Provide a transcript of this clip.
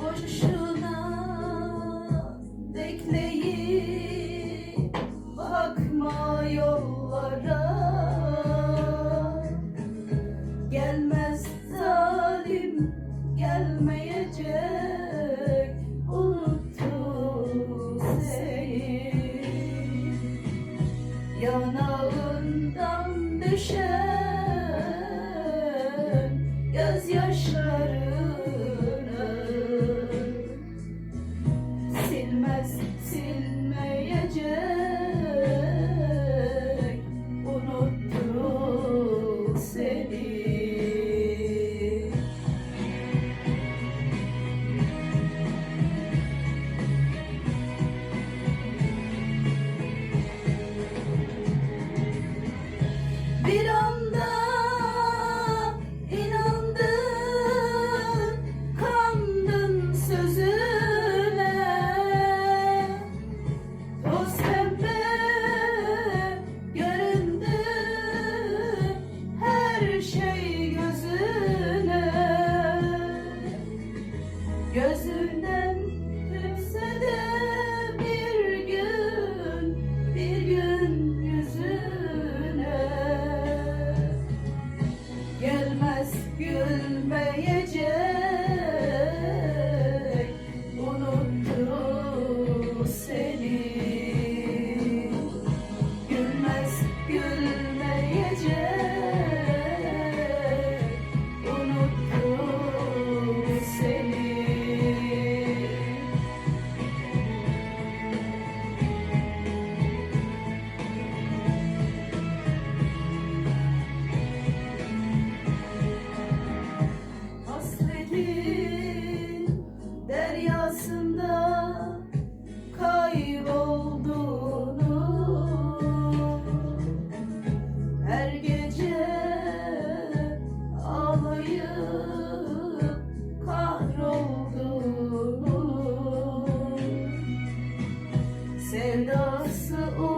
Boşuna bekleyip bakma yollara. Gelmez zalim gelmeyecek unuttu seni. Yanağından düşer 愿每一件 sevdası o